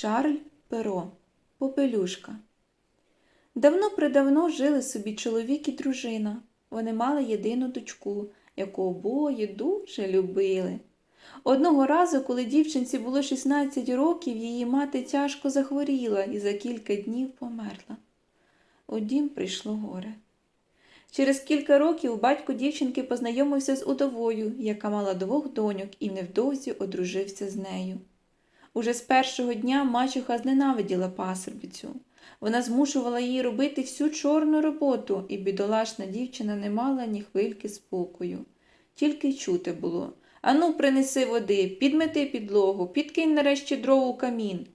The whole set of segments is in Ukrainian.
Шарль Перо Попелюшка Давно придавно жили собі чоловік і дружина. Вони мали єдину дочку, яку обоє дуже любили. Одного разу, коли дівчинці було 16 років, її мати тяжко захворіла і за кілька днів померла. У дім прийшло горе. Через кілька років батько дівчинки познайомився з удовою, яка мала двох доньок, і невдовзі одружився з нею. Уже з першого дня мачуха зненавиділа пасербицю. Вона змушувала її робити всю чорну роботу, і бідолашна дівчина не мала ні хвильки спокою. Тільки й чути було Ану, принеси води, підмети підлогу, підкинь нарешті дров у камін.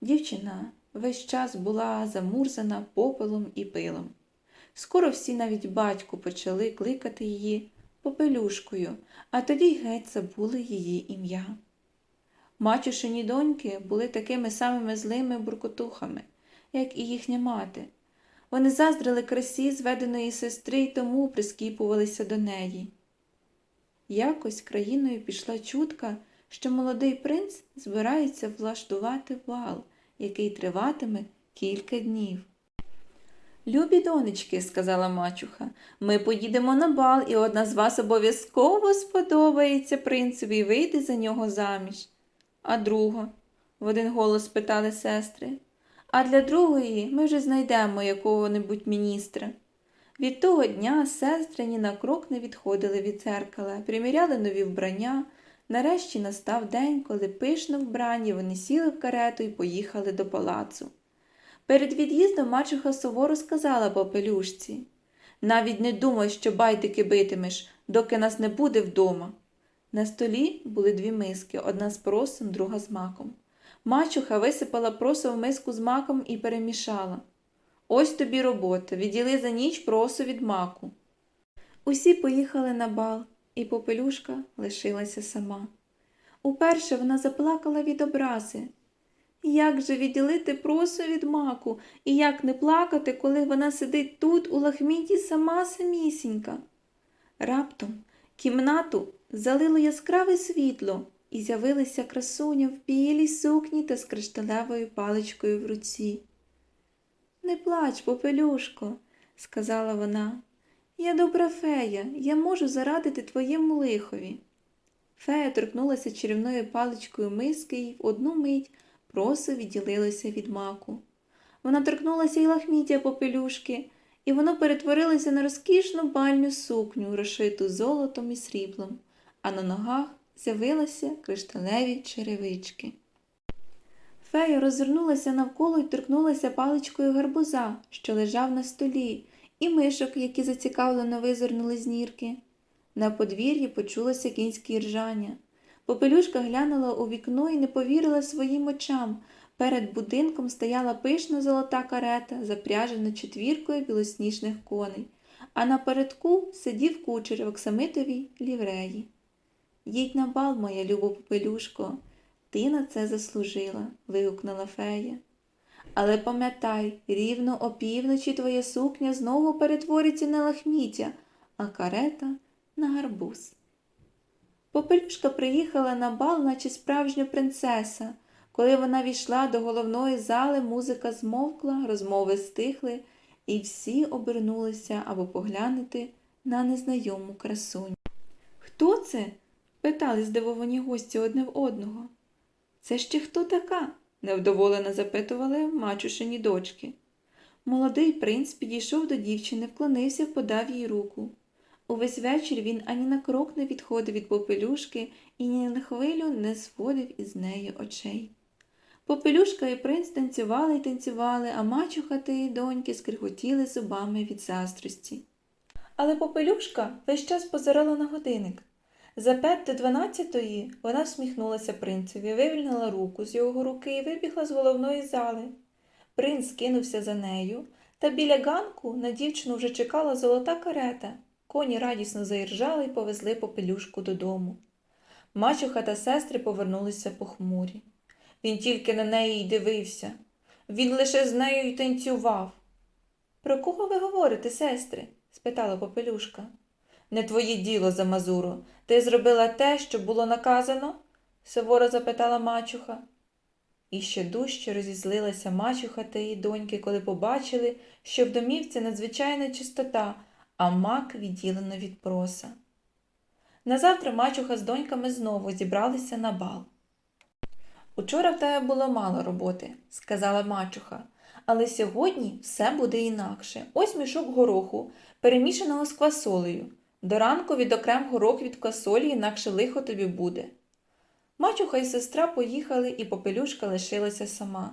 Дівчина весь час була замурзана попелом і пилом. Скоро всі навіть батьку почали кликати її попелюшкою, а тоді геть забули її ім'я. Мачушині доньки були такими самими злими буркотухами, як і їхня мати. Вони заздрили красі зведеної сестри й тому прискіпувалися до неї. Якось країною пішла чутка, що молодий принц збирається влаштувати бал, який триватиме кілька днів. Любі донечки, сказала мачуха, ми поїдемо на бал, і одна з вас обов'язково сподобається принцеві і вийде за нього заміж. А друга? в один голос спитали сестри. А для другої ми вже знайдемо якого-небудь міністра. Від того дня сестри ні на крок не відходили від церкала, приміряли нові вбрання. Нарешті настав день, коли пишно вбрані вони сіли в карету і поїхали до палацу. Перед від'їздом мачуха суворо сказала попелюшці навіть не думай, що байдики битимеш, доки нас не буде вдома. На столі були дві миски, одна з просом, друга з маком. Мачуха висипала просо в миску з маком і перемішала. Ось тобі робота, відділи за ніч просо від маку. Усі поїхали на бал, і попелюшка лишилася сама. Уперше вона заплакала від образи. Як же відділити просо від маку, і як не плакати, коли вона сидить тут, у лахміті, сама самісінька? Раптом кімнату залило яскраве світло, і з'явилася красуня в білій сукні та з кришталевою паличкою в руці. Не плач, попелюшко, сказала вона. Я добра фея, я можу зарадити твоєму лихові. Фея торкнулася чарівною паличкою миски і в одну мить просо відділилося від маку. Вона торкнулася й лахміття попелюшки, і воно перетворилося на розкішну бальню сукню, розшиту золотом і сріблом, а на ногах з'явилися кришталеві черевички. Фея розвернулася навколо і торкнулася паличкою гарбуза, що лежав на столі, і мишок, які зацікавлено визирнули з нірки. На подвір'ї почулося кінське ржання. Попелюшка глянула у вікно і не повірила своїм очам. Перед будинком стояла пишна золота карета, запряжена четвіркою білосніжних коней, а напередку сидів кучер в оксамитовій лівреї. Їдь на бал, моя любо попелюшко, ти на це заслужила, вигукнула фея. Але пам'ятай, рівно опівночі твоя сукня знову перетвориться на лахміття, а карета на гарбуз. Попелюшка приїхала на бал, наче справжня принцеса. Коли вона війшла до головної зали, музика змовкла, розмови стихли, і всі обернулися аби поглянути на незнайому красуню. Хто це? питали здивовані гості одне в одного. Це ще хто така? невдоволено запитували мачушині дочки. Молодий принц підійшов до дівчини, вклонився, подав їй руку. Увесь вечір він ані на крок не відходив від попелюшки і ні на хвилю не зводив із неї очей. Попелюшка і принц танцювали й танцювали, а мачуха та її доньки скриготіли зубами від заздрості. Але попелюшка весь час позирала на годинник. За п'ять до дванадцятої вона всміхнулася принцеві, вивільнила руку з його руки і вибігла з головної зали. Принц кинувся за нею, та біля ганку на дівчину вже чекала золота карета. Коні радісно заіржали і повезли попелюшку додому. Мачуха та сестри повернулися похмурі. Він тільки на неї й дивився. Він лише з нею й танцював. Про кого ви говорите, сестри? спитала попелюшка. Не твоє діло, Замазуро. Ти зробила те, що було наказано? суворо запитала мачуха. І ще дужче розізлилася мачуха та її доньки, коли побачили, що в домівці надзвичайна чистота, а мак відділено від проса. Назавтра мачуха з доньками знову зібралися на бал. Учора в тебе було мало роботи, сказала мачуха, але сьогодні все буде інакше. Ось мішок гороху, перемішаного з квасолею. До ранку відокрем горох від квасолі, інакше лихо тобі буде. Мачуха і сестра поїхали, і попелюшка лишилася сама.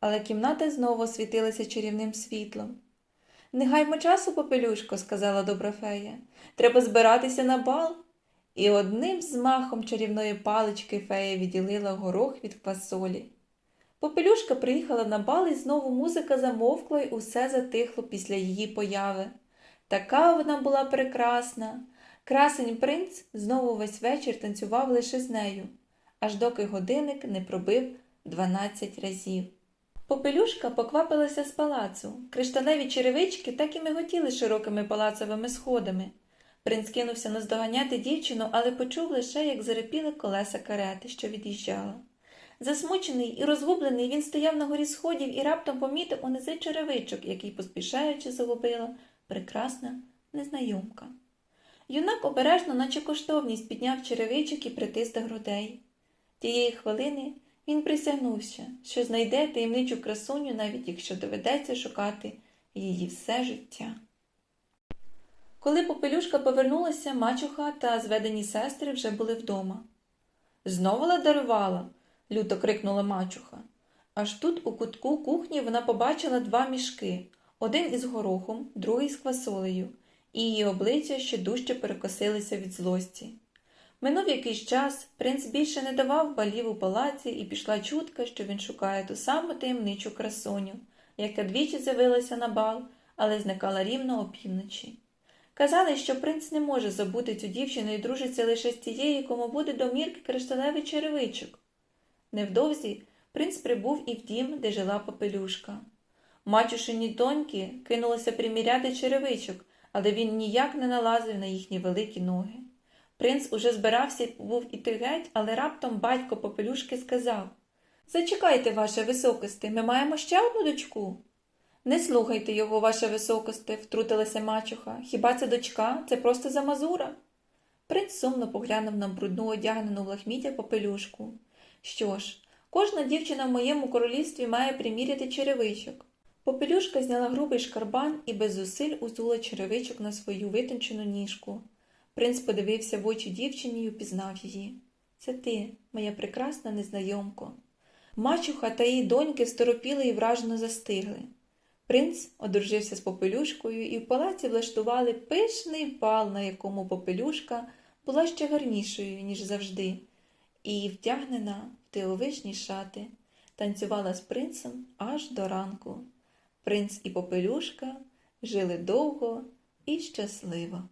Але кімната знову світилася чарівним світлом. Не гаймо часу, попелюшко, сказала добра фея. Треба збиратися на бал. І одним змахом чарівної палички фея відділила горох від квасолі. Попелюшка приїхала на бал, і знову музика замовкла, і усе затихло після її появи. Така вона була прекрасна. Красень принц знову весь вечір танцював лише з нею, аж доки годинник не пробив дванадцять разів. Попелюшка поквапилася з палацу. Кришталеві черевички так і миготіли широкими палацовими сходами. Принц кинувся наздоганяти дівчину, але почув лише, як зарепіли колеса карети, що від'їжджала. Засмучений і розгублений, він стояв на горі сходів і раптом помітив унизи черевичок, який, поспішаючи, загубила прекрасна незнайомка. Юнак обережно, наче коштовність, підняв черевичок і притис до грудей. Тієї хвилини він присягнувся, що знайде таємничу красуню, навіть якщо доведеться шукати її все життя. Коли попелюшка повернулася, мачуха та зведені сестри вже були вдома. Знову ладарувала, люто крикнула мачуха. Аж тут у кутку кухні вона побачила два мішки один із горохом, другий з квасолею, і її обличчя ще дужче перекосилися від злості. Минув якийсь час, принц більше не давав балів у палаці, і пішла чутка, що він шукає ту саму таємничу красуню, яка двічі з'явилася на бал, але зникала рівно опівночі. Казали, що принц не може забути цю дівчину і дружиться лише з тією, кому буде до мірки кришталевий черевичок. Невдовзі принц прибув і в дім, де жила попелюшка. Мачушині доньки кинулися приміряти черевичок, але він ніяк не налазив на їхні великі ноги. Принц уже збирався був іти геть, але раптом батько попелюшки сказав Зачекайте, ваше високосте, ми маємо ще одну дочку. Не слухайте його, ваше високосте, втрутилася мачуха. Хіба це дочка? Це просто замазура. Принц сумно поглянув на брудну одягнену в лахміття попелюшку. Що ж, кожна дівчина в моєму королівстві має приміряти черевичок. Попелюшка зняла грубий шкарбан і без зусиль узула черевичок на свою витончену ніжку. Принц подивився в очі дівчині й упізнав її. Це ти, моя прекрасна незнайомко. Мачуха та її доньки сторопіли і вражено застигли. Принц одружився з попелюшкою і в палаці влаштували пишний бал, на якому попелюшка була ще гарнішою, ніж завжди, і вдягнена в дивовижні шати, танцювала з принцем аж до ранку. Принц і попелюшка жили довго і щасливо.